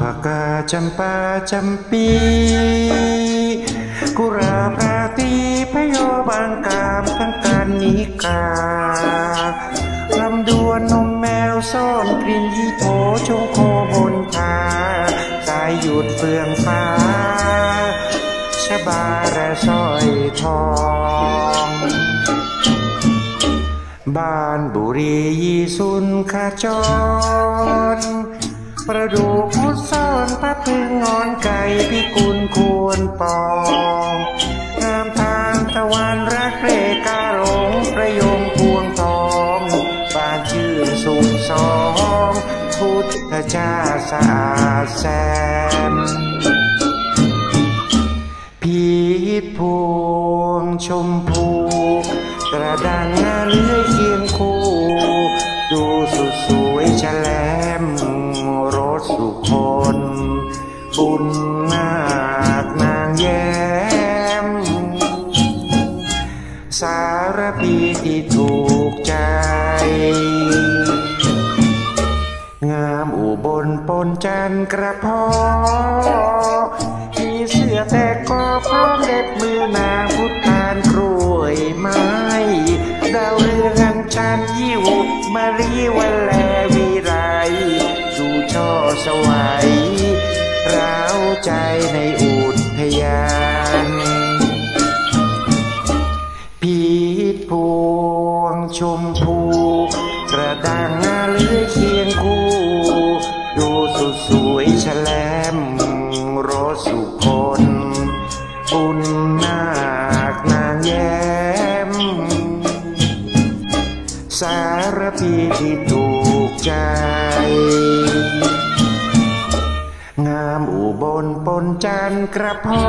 ปกาจำปาจำปีกุราปราตีพโยบางกามทั้งการนิกาลำดวนนมแมวซ่อนกลิ่นยี่โถชงโคบนทาสายหยุดเฟืองฟ้า ชบาและสร้อยทองบ้านบุรียีสุนขจร ประดูกพุทธซ่อนพัดพึ่งงอนไก่พิกุลควรปองงามทางตะวันรักเรกาหลงประยงพวงทองบานชื่นสุขสองพุทธเจ้าสะอาดแซมพีพวงชมพูกระดังหน้าเลื้อย บุญนาคนางแย้ม สารพีที่ถูกใจ งามอุบลปนจันกระเพาะมีเสื้อแต่ก็พร้อมเด็บมือนางพุทธานกล้วยไม้ดาวเรืองอันชันยิวมารีวันแลวีไรสู่ช่อสวัย ร้าวใจในอุทยานพีชพวงชมพูกระดังหน้าเลื้อยเคียงคู่ ดูสุดสวยแฉลมรสสุคนบุญนาคนางแย้ม สารพีที่ถูกใจ บนปนจานกระเพา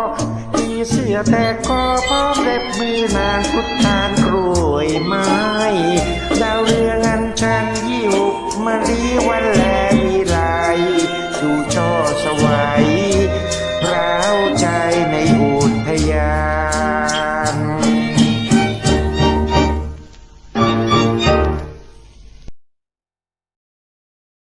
ะมีเสื้อแต่ก็พร้อมเล็บมือนางพุทธานกรวยไม้ ดาวเรืองอันชันยิวมารีวันแล